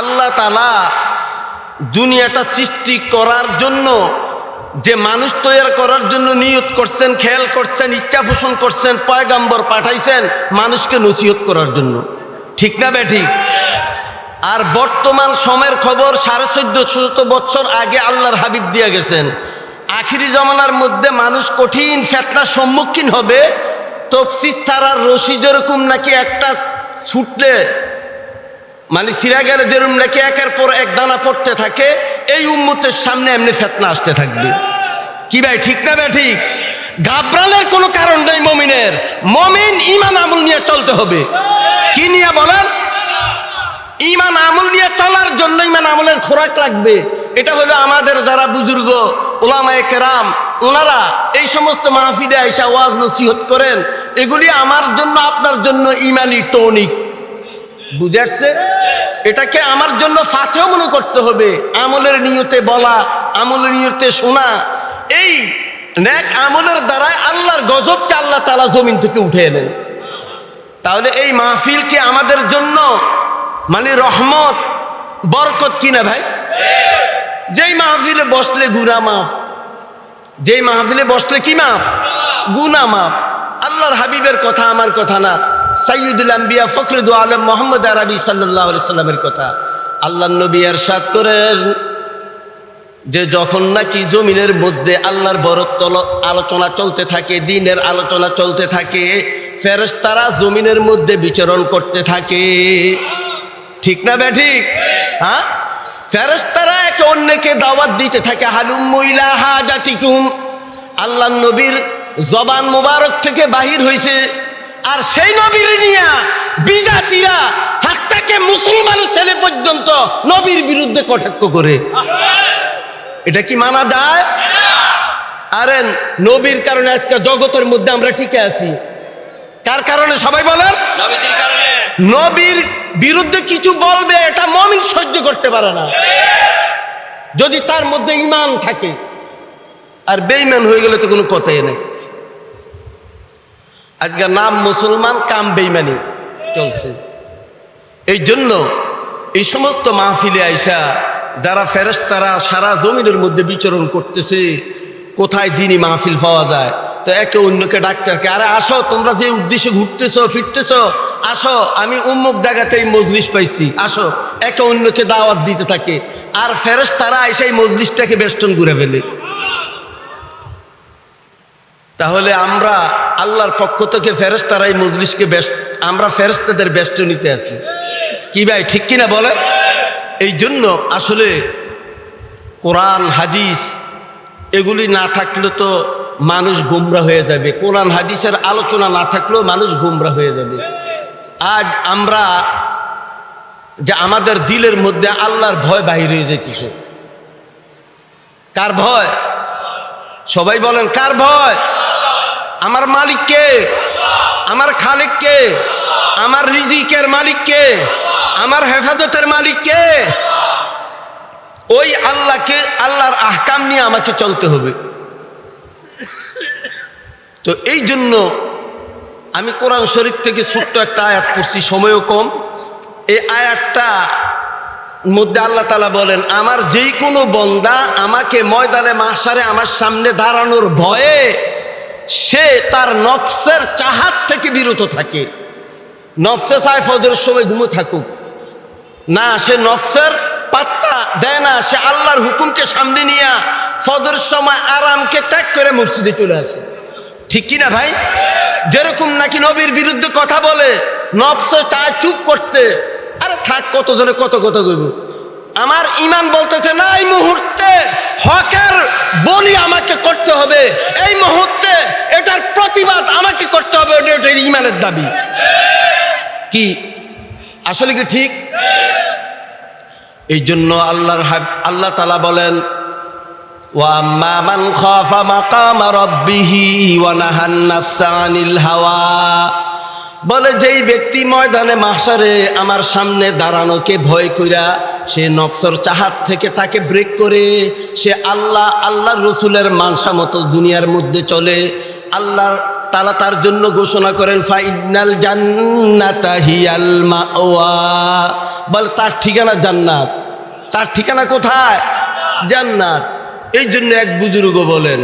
আল্লাহ তালা দুনিয়াটা সৃষ্টি করার জন্য, যে মানুষ তৈরি করার জন্য নিয়ত করছেন, খেয়াল করছেন, ইচ্ছা পোষণ করছেন, পয়গাম্বর পাঠাইছেন, মানুষকে নসিহত করার জন্য। ঠিক না বে ঠিক আর বর্তমান সময়ের খবর, সাড়ে চোদ্দশত বছর আগে আল্লাহর হাবিব দিয়ে গেছেন। আখিরি জমানার মধ্যে মানুষ কঠিন ফেতনার সম্মুখীন হবে, তফসিস ছাড়ার রশি যেরকম নাকি একটা ছুটলে মানে সিরা গেলে যেরকম নাকি একের পর এক দানা পড়তে থাকে, এই উম্মতের সামনে এমনি ফেতনা আসতে থাকবে। কি ভাই, ঠিক না ভাই, ঠিক? ঘাবড়ানোর কোনো কারণ নেই মমিনের। মমিন ইমান আমল নিয়ে চলতে হবে। কি নিয়ে বলেন? ইমান আমল নিয়ে চলার জন্য ইমান আমলের খোরাক লাগবে। এটা হলো আমাদের যারা বুজুর্গ ওলামায়ে কেরাম ওনারা এই সমস্ত মাহফিলে আইসা ওয়াজ নসিহত করেন। এগুলি আমার জন্য, আপনার জন্য ইমানি টনিক। বুঝে এটাকে আমার জন্য ফাতেও মনে করতে হবে। আমলের নিয়তে বলা আমলের নিয়তে শোনা। এই ন্যাক আমলের দ্বারাই আল্লাহর গজবকে আল্লাহ তালা জমিন থেকে উঠে এলেন তাহলে এই মাহফিলকে আমাদের জন্য মানে রহমত, বরকত কিনা ভাই? যেই মাহফিলে বসলে গুনা মাফ, যেই মাহফিলে বসলে কি মাফ গুনা মাফ আল্লাহর হাবিবের কথা আমার কথা না। সাইয়দুল আম্বিয়া ফখরুদ আলম মোহাম্মদ আরবি সাল্লাহ সাল্লামের কথা। আল্লাহ নবী এরশাদ করেন যে যখন নাকি জমিনের মধ্যে আল্লাহর বরত্ব আলোচনা চলতে থাকে, দিনের আলোচনা চলতে থাকে, ফেরেশতারা জমিনের মধ্যে বিচরণ করতে থাকে। ঠিক না বে ঠিক? হ্যাঁ? ফেরেশতারা একে অন্যকে দাওয়াত দিতে থাকে, হালুম মহিলা হাজাতিকুম। আল্লাহ নবীর জবান মুবারক থেকে বাহির হয়েছে আর সেই নবীর নিয়া বিজাতিরা হাতটাকে মুসলমানের ছেলে পর্যন্ত নবীর বিরুদ্ধে কটাক্ষ করে। এটা কি মানা যায়? আরে নবীর কারণে আজকে জগতের মধ্যে আমরা টিকে আছি। কার কারণে সবাই বলেন? নবীর বিরুদ্ধে কিছু বলবে এটা মমিন সহ্য করতে পারে না। যদি তার মধ্যে ইমান থাকে আর বেইমান হয়ে গেলে তো কোনো কথাই নেই। আজকে নাম মুসলমান, কাম বেইমানি চলছে। এই জন্য এই সমস্ত মাহফিলে আইসা যারা ফেরেশতারা সারা জমিনের মধ্যে বিচরণ করতেছে, কোথায় দিনই মাহফিল পাওয়া যায়? তো একে অন্যকে ডাক্তারকে, আরে আসো, তোমরা যে উদ্দেশ্যে ঘুরতেছ, ফিরতেছ, আসো, আমি উম্মুক জায়গাতেই মজলিস পাইছি, আসো। একে অন্যকে দাওয়াত দিতে থাকে। আর ফেরেশতারা এসে এই মজলিসটাকে বেষ্টন ঘুরে ফেলে। তাহলে আমরা আল্লাহর পক্ষ থেকে ফেরেশতারা এই মজলিসকে ব্যস্ত আমরা ফেরেশতাদের ব্যস্ত নিতে আছি। কি ভাই, ঠিক কিনা বলে? এই জন্য আসলে কোরআন, হাদিস, এগুলি না থাকলে তো মানুষ গুমরা হয়ে যাবে। কোরআন, হাদিসের আলোচনা না থাকলেও মানুষ গুমরা হয়ে যাবে। আজ আমরা যে আমাদের দিলের মধ্যে আল্লাহর ভয় বাহির হয়ে যেতেছে কার ভয়? সবাই বলেন, কার ভয়? আমার মালিককে আমার খালিককে আমার রিজিকের মালিককে আমার হেফাজতের মালিককে ওই আল্লাহকে, আল্লাহর আহকাম নিয়ে আমাকে চলতে হবে। তো এই জন্য আমি কোরআন শরীফ থেকে ছোট্ট একটা আয়াত পড়ছি, সময়ও কম। এই আয়াতটা মধ্যে আল্লাহ তালা বলেন, আমার যেই কোনো বন্দা আমাকে ময়দানে মাসারে আমার সামনে দাঁড়ানোর ভয়ে সে তার নফসের চাহাত থেকে বিরত থাকে। নফসে চায় ফজরের সময় ঘুমো থাকুক। না, সে নফসের পাত্তা দেয় না, সে আল্লাহর হুকুমকে সামনে নিয়ে ফজর সময় আরামকে ত্যাগ করে মসজিদে চলে আসে। ঠিক কি না ভাই? যেরকম নাকি নবীর বিরুদ্ধে কথা বলে, নফসে চায় চুপ করতে। আরে থাক, কতজনে কত কথা কইব। আমার ইমান বলতেছে না এই মুহূর্তে হকের বলি আমাকে করতে হবে এই মুহূর্তে এটার প্রতিবাদ আমাকে করতে হবে এটা এটার ইমানের দাবি কি আসলে কি ঠিক এই জন্য আল্লাহর হাব- আল্লাহ তালা বলেন وأما من خاف مقام ربه ونهى النفس عن الهوى বলে, যেই ব্যক্তি ময়দানে মাসারে আমার সামনে দাঁড়ানোকে ভয় কইরা সে নফসর চাহাত থেকে তাকে ব্রেক করে, সে আল্লাহ আল্লাহ রসুলের মানসা মতো দুনিয়ার মধ্যে চলে। আল্লাহ তালা তার জন্য ঘোষণা করেন, ফাইনাল জান্নাতা হিয়াল মাওয়া। বলে, তার ঠিকানা জান্নাত। তার ঠিকানা কোথায়? জান্নাত। এই জন্য এক বুজুর্গ বলেন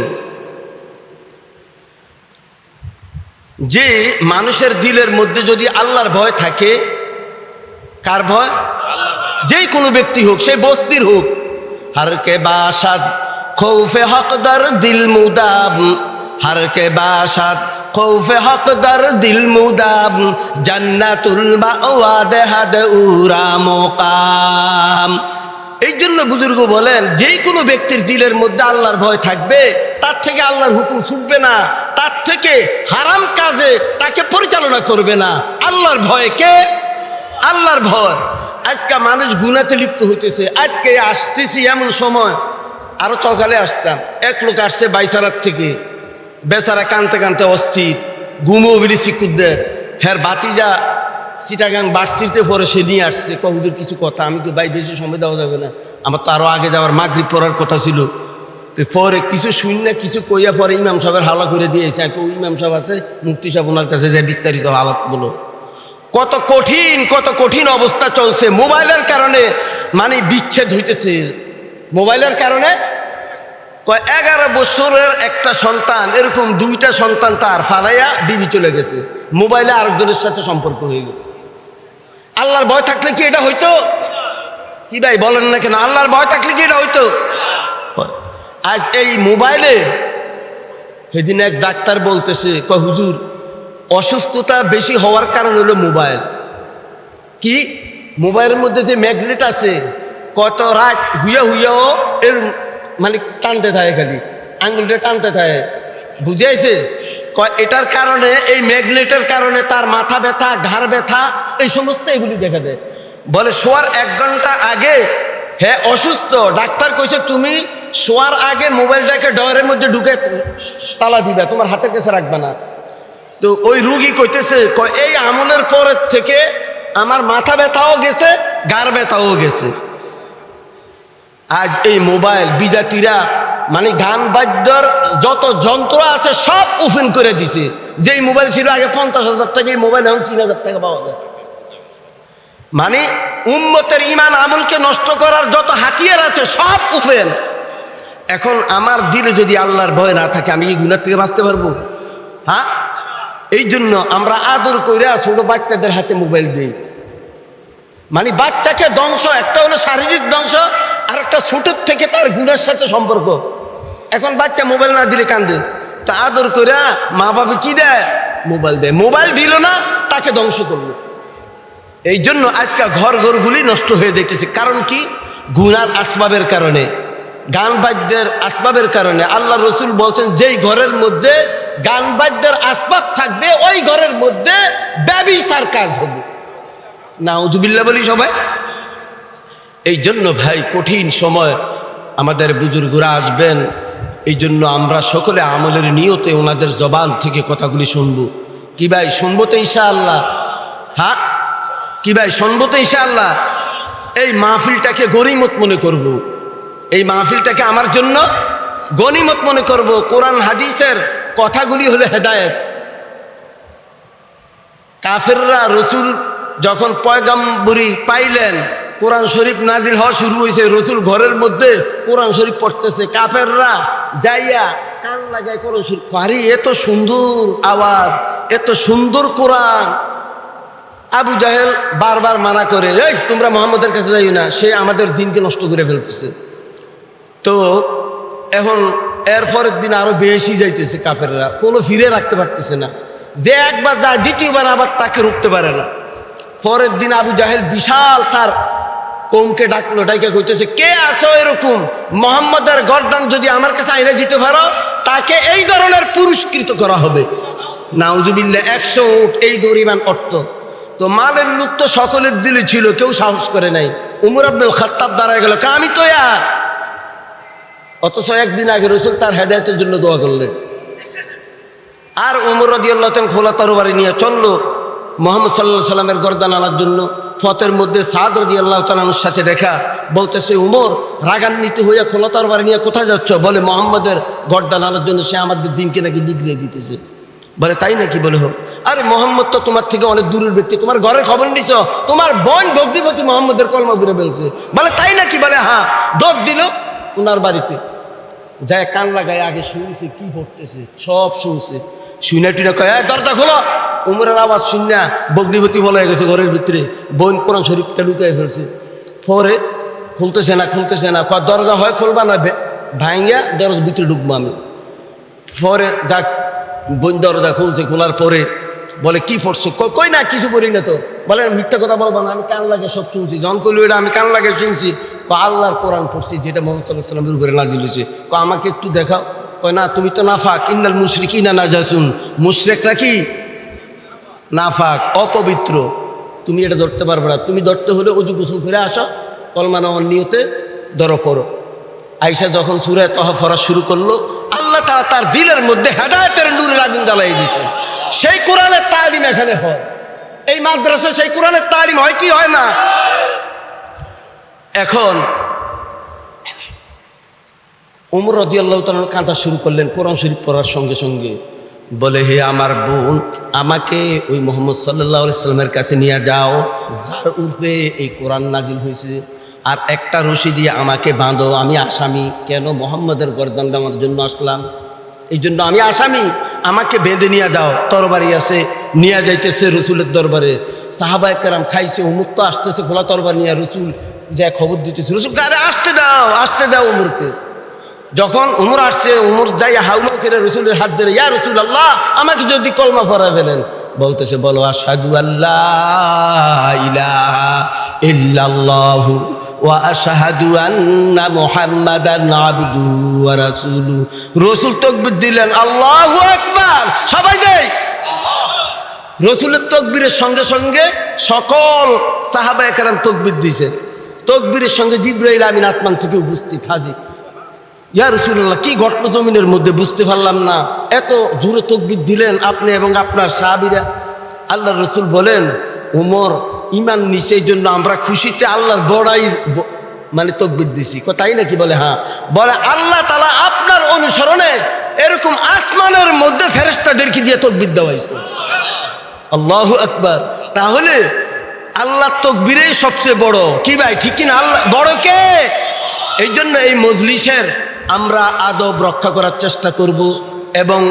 যে মানুষের দিলের মধ্যে যদি আল্লাহর ভয় থাকে, কার ভয়? যে কোনো ব্যক্তি হোক, সে বস্তির হোক। হারকে বাসাদ খৌফে হকদার দিল মুদাব। হারকে বাসাদ খৌফে হকদার দিল মুদাব। জান্নাতুল বা ওয়াদ হাদ উরা মোকাম। এই জন্য বুজুর্গ বলেন, যেই কোনো ব্যক্তির দিলের মধ্যে আল্লাহর ভয় থাকবে, তার থেকে আল্লাহর হুকুম ছুটবে না, তার থেকে হারাম কাজে তাকে পরিচালনা করবে না। আল্লাহর ভয় কে? আল্লাহর ভয়। আজকে মানুষ গুনাতে লিপ্ত হইতেছে, আজকে আসতেছি এমন সময়। আরও সকালে আসতাম, এক লোক আসছে বাইসারার থেকে। বেচারা কানতে কানতে অস্থির ঘুমো বিলি শিক্ষুদের হ্যার বাতিজা সিটাগাং বাড়ছিতে পরে সে নিয়ে আসছে। কহুদের কিছু কথা? আমি তো বাইরে বেশি সময় দেওয়া যাবে না। আমার তো আরও আগে যাওয়ার মাগরিব পড়ার কথা ছিল। তো পরে কিছু শুন না, কিছু কইয়া পরে ইমাম সাহেবের হালা করে দিয়েছে একটা ইমাম সাহেব আছে মুক্তি সাহেব ওনার কাছে যে বিস্তারিত হালাত বলো। কত কঠিন কত কঠিন অবস্থা চলছে। মোবাইলের কারণে মানে বিচ্ছেদ হইতেছে। মোবাইলের কারণে এগারো বছরের একটা সন্তান, এরকম দুইটা সন্তান তার ফালাইয়া বিবি চলে গেছে। মোবাইলে আরেকজনের সাথে সম্পর্ক হয়ে গেছে। আল্লাহর ভয় থাকলে কি এটা হইতো? কি ভাই, বলেন না কেন? আল্লাহর ভয় থাকলে কি এটা হইতো? আজ এই মোবাইলে সেদিন এক ডাক্তার বলতেছে, কয়, হুজুর, অসুস্থতা বেশি হওয়ার কারণ হলো মোবাইল। কি? মোবাইলের মধ্যে যে ম্যাগনেট আছে, কত রাত হুইয়া হুইয়াও এর মানে টানতে থাকে খালি, আঙ্গুলটা টানতে থাকে। বুঝেছে এটার কারণে, এই ম্যাগনেটের কারণে তার মাথা ব্যথা, ঘাড় ব্যথা, এই সমস্ত এগুলি দেখা দেয় বলে, শোয়ার এক ঘণ্টা আগে হ্যাঁ অসুস্থ, ডাক্তার কইছে, তুমি শোয়ার আগে মোবাইলটাকে ডয়ের মধ্যে ঢুকে তালা দিবে, তোমার হাতের কাছে রাখবে না। তো ওই রুগী কইতেছে এই আমলের পরের থেকে আমার মাথা ব্যথাও গেছে গার ব্যথাও গেছে। আজ এই মোবাইল বিজাতিরা মানে গান বাদ্যর যত যন্ত্র আছে সব ওপেন করে দিছে। যেই মোবাইল ছিল আগে পঞ্চাশ হাজার টাকা, এই মোবাইল এখন তিন হাজার টাকা পাওয়া যায়। মানে উম্মতের ইমান আমলকে নষ্ট করার যত হাতিয়ার আছে সব ওপেন এখন আমার দিলে যদি আল্লাহর ভয় না থাকে, আমি এই গুণার থেকে বাঁচতে পারব? হ্যাঁ? এই জন্য আমরা আদর কইরা ছোট বাচ্চাদের হাতে মোবাইল দিই। মানে বাচ্চাকে ধ্বংস, একটা হলো শারীরিক ধ্বংস আর একটা ছোটোর থেকে তার গুণের সাথে সম্পর্ক। এখন বাচ্চা মোবাইল না দিলে কান্দে। তা আদর কইরা মা বাবা কি দেয়? মোবাইল দেয়। মোবাইল দিল না, তাকে ধ্বংস করল। এই জন্য আজকে ঘর ঘরগুলি নষ্ট হয়ে যাইতেছে। কারণ কি? গুনার আসবাবের কারণে, গান বাদ্যের আসবাবের কারণে। আল্লাহ রসুল বলছেন, যেই ঘরের মধ্যে গান বাদ্যের আসবাব থাকবে, ওই ঘরের মধ্যে ব্যবিচার কাজ হবে। না উজুবিল্লা বলি সবাই। এই জন্য ভাই, কঠিন সময় আমাদের বুজুর্গরা আসবেন। এই জন্য আমরা সকলে আমলের নিয়তে ওনাদের জবান থেকে কথাগুলি শুনব। কি ভাই, শুনব তো ইনশাআল্লাহ? হ্যাঁ? কি ভাই, শুনব তো ইনশাআল্লাহ? এই মাহফিলটাকে গরিমত মনে করব। এই মাহফিলটাকে আমার জন্য গনিমত মনে করব। কোরআন, হাদিসের কথাগুলি হলো হেদায়েত। কাফেররা রসুল যখন পয়গাম্বরি পাইলেন কোরআন শরীফ নাজিল হওয়া শুরু হয়েছে। রসুল ঘরের মধ্যে কোরআন শরীফ পড়তেছে। কাফেররা যাইয়া কান লাগায় কোরআন শরীফ আরে, এত সুন্দর আওয়াজ, এত সুন্দর কোরআন। আবু জাহেল বারবার মানা করে, এই, তোমরা মোহাম্মদের কাছে যাই না, সে আমাদের দিনকে নষ্ট করে ফেলতেছে। তো এখন এর পরের দিন আরও বেশি যাইতেছে কাপেররা কোনো ফিরে রাখতে পারতেছে না। যে একবার যায়, দ্বিতীয়বার আবার তাকে রুখতে পারে না। পরের দিন আবু জাহেল বিশাল তার কমকে ডাকলো, ডাইকে কইতেছে, কে আছো এরকম? মোহাম্মদের গরদান যদি আমার কাছে আইনে দিতে পারো, তাকে এই ধরনের পুরস্কৃত করা হবে। নাউজুবিল্লা একশো উঠ এই দরিমান অর্থ। তো মালের লুক তো সকলের দিলে ছিল, কেউ সাহস করে নাই। উমর আব্দুল খাত্তাব দাঁড়ায় গেল আমি তো আর অথচ একদিন আগে রসুল তার হেদায়তের জন্য দোয়া করলেন। আর উমর রদিয়াল্লাহ খোলা তরবারি নিয়ে চলল, মোহাম্মদ সাল্লাহ সাল্লামের গরদান আনার জন্য। ফতের মধ্যে সাদ রদি আল্লাহ তালানুর সাথে দেখা, বলতেছে, উমর, রাগান্বিত হইয়া খোলা তরবারি নিয়ে কোথায় যাচ্ছ? বলে, মোহাম্মদের গরদান আনার জন্য সে আমাদের দিনকে নাকি বিগড়ে দিতেছে। বলে, তাই নাকি? বলে হোক আরে, মোহাম্মদ তো তোমার থেকে অনেক দূরের ব্যক্তি, তোমার ঘরের খবর নিছ? তোমার বোন ভক্তিপতি মোহাম্মদের কলমা ঘুরে ফেলছে। বলে, তাই নাকি? বলে হ্যাঁ। দোষ দিল ওনার বাড়িতে। যায় কান লাগায় আগে শুনছে, কি ঘটতেছে? সব শুনছে। শুনে টুনে কয় "এই, দরজা খোলো। উমরের আওয়াজ শুননা বগ্নিবতী বলে গেছে ঘরের ভিতরে। বোন কোরআন শরীফটা লুকিয়ে ফেলছে। পরে খুলতেছে না খুলতেছে না। কয় দরজা হয় খুলবা না ভে- ভাঙ্গিয়া দরজার ভিতরে ঢুকবো আমি। পরে যাক বোন দরজা খুলছে খোলার পরে বলে কি পড়ছো? কই- না কিছু করি না তো। বলে মিথ্যা কথা বলব না আমি কান লাগে সব শুনছি। জন কইলো এটা আমি কান লাগে শুনছি। আল্লাহর কোরআন পড়ছি যেটা মোহাম্মদ সাল্লাহ সাল্লামের উপরে ক আমাকে একটু দেখাও। কয়, না, তুমি তো নাফাক। ইন্নাল মুশরিক ইনা না যাসুন মুশরেকরা কি? নাফাক, অপবিত্র। তুমি এটা ধরতে পারবে না। তুমি ধরতে হলে অজু গোসল করে আসো কলমা নেওয়ার নিয়তে ধরো, পড়ো। আইসা যখন সুরায় তহা ফরা শুরু করল, আল্লাহ তারা তার দিলের মধ্যে হেদায়তের নূরের আগুন জ্বালাই দিছে। সেই কোরআনের তালিম এখানে হয়। এই মাদ্রাসা সেই কোরআনের তালিম হয় কি, হয় না? এখন উমর রদি আল্লাহ কাঁদা শুরু করলেন কোরআন শরীফ পড়ার সঙ্গে সঙ্গে। বলে, হে আমার বোন, আমাকে ওই মোহাম্মদ সাল্লাহ সাল্লামের কাছে নিয়ে যাও। যার উর্ফে এই কোরআন নাজিল হয়েছে। আর একটা রশি দিয়ে আমাকে বাঁধো। আমি আসামি। কেন মোহাম্মদের গরদানটা আমার জন্য আসলাম? এই জন্য আমি আসামি। আমাকে বেঁধে নিয়ে যাও। তরবারি আছে। নিয়ে যাইতেছে রসুলের দরবারে। সাহাবায় কেরাম খাইছে। উমুক তো আসতেছে খোলা তরবার নিয়ে। রসুল যে খবর দিতেছে, রসুল, আরে আসতে দাও আসতে দাও উমরকে। যখন উমর আসছে, উমর যাই হাউমা করে রসুলের হাত ধরে, ইয়া রসুল আল্লাহ আমাকে যদি কলমা ফরা ফেলেন। বলতেছে, বলো আসাদু আল্লাহ ইল্লাল্লাহু ওয়া আশহাদু আন্না রাসূলুহু। রসুল তাকবীর দিলেন, আল্লাহু আকবার, সবাই দেয় রসুলের তকবীরের সঙ্গে সঙ্গে সকল সাহাবা একরাম তকবীর দিছে তকবীরের সঙ্গে জিব্রাইল আমিন আসমান থেকে উপস্থিত, হাজির। ইয়া রসুল্লাহ কি ঘটনা জমিনের মধ্যে বুঝতে পারলাম না। এত জোরে তকবির দিলেন আপনি এবং আপনার সাহাবিরা। আল্লাহ রসুল বলেন, উমর ইমান নিচের জন্য আমরা খুশিতে আল্লাহর বড়াইর ব- মানে তকবির দিছি। তাই নাকি বলে? হ্যাঁ। বলে, আল্লাহ তালা আপনার অনুসরণে এরকম আসমানের মধ্যে ফেরেস্তাদেরকে দিয়ে তকবির দেওয়াইছে। আল্লাহ আকবার। তাহলে আল্লাহ তকবীরেই সবচেয়ে বড়। কি ভাই, ঠিক কিনা? আল্লাহ, বড় কে? এই জন্য এই মজলিসের আমরা আদব রক্ষা করার চেষ্টা করব এবং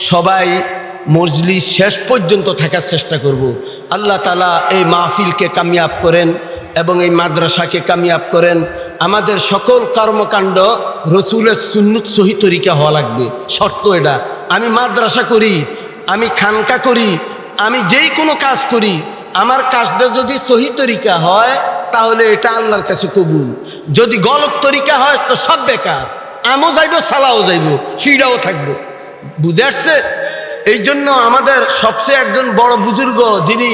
সবাই মজলিস শেষ পর্যন্ত থাকার চেষ্টা করব। আল্লাহ তালা এই মাহফিলকে কামিয়াব করেন এবং এই মাদ্রাসাকে কামিয়াব করেন। আমাদের সকল কর্মকাণ্ড রসুলের সুন্নুত সহি তরিকা হওয়া লাগবে। শর্ত এটা। আমি মাদ্রাসা করি, আমি খানকা করি, আমি যেই কোনো কাজ করি, আমার কাজটা যদি সহি তরিকা হয়, তাহলে এটা আল্লাহর কাছে কবুল। যদি গলত তরিকা হয়, তো সব বেকার। আমও যাইব, সালাও যাইব ফিরাও থাকব। বুঝে আসছে? এই জন্য আমাদের সবচেয়ে একজন বড় বুজুর্গ যিনি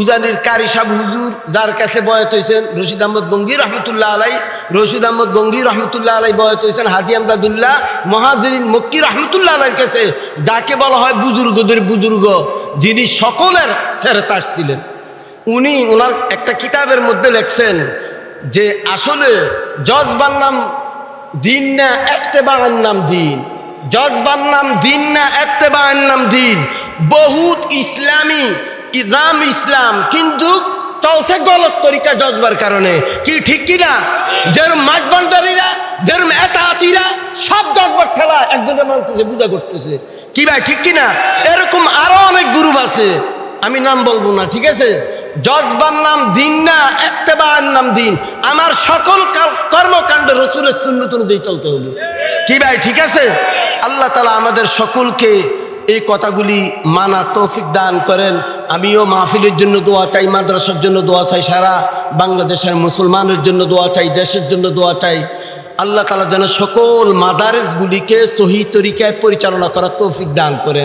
উজানির কারি সাহ হুজুর, যার কাছে বয়ত হয়েছেন রশিদ আহমদ গঙ্গি রহমতুল্লাহ আলাই। রশিদ আহমদ গঙ্গি রহমতুল্লাহ আলাই বয়ত হয়েছেন হাজি আমদাদুল্লাহ মহাজরিন মক্কি রহমতুল্লাহ আলাইর কাছে। যাকে বলা হয় বুজুর্গদের বুজুর্গ, যিনি সকলের সেরেতাস ছিলেন। উনি ওনার একটা কিতাবের মধ্যে লেখছেন যে আসলে জজবার নাম দিন না এত্তেবার নাম দিন। জজবার নাম দিন না এত্তেবার নাম দিন। বহুত ইসলামী নাম ইসলাম, কিন্তু চলছে গলত তরিকা জজবার কারণে। কি ঠিক কিনা যেরম মাছ ভান্ডারীরা যেরম এতাহাতিরা, সব জজবার ঠেলা একজনের মানতেছে পূজা করতেছে। কি ভাই, ঠিক কিনা এরকম আরও অনেক গ্রুপ আছে। আমি নাম বলব না, ঠিক আছে? জজবার নাম দিন না, এত্তেবার নাম দিন। আমার সকল কর্মকাণ্ড রসুলের সুন্নত অনুযায়ী চলতে হবে কি ভাই, ঠিক আছে? আল্লাহ তালা আমাদের সকলকে এই কথাগুলি মানা তৌফিক দান করেন। আমিও মাহফিলের জন্য দোয়া চাই, মাদ্রাসার জন্য দোয়া চাই, সারা বাংলাদেশের মুসলমানের জন্য দোয়া চাই, দেশের জন্য দোয়া চাই। আল্লাহ তালা যেন সকল মাদারেসগুলিকে সহি তরিকায় পরিচালনা করার তৌফিক দান করেন।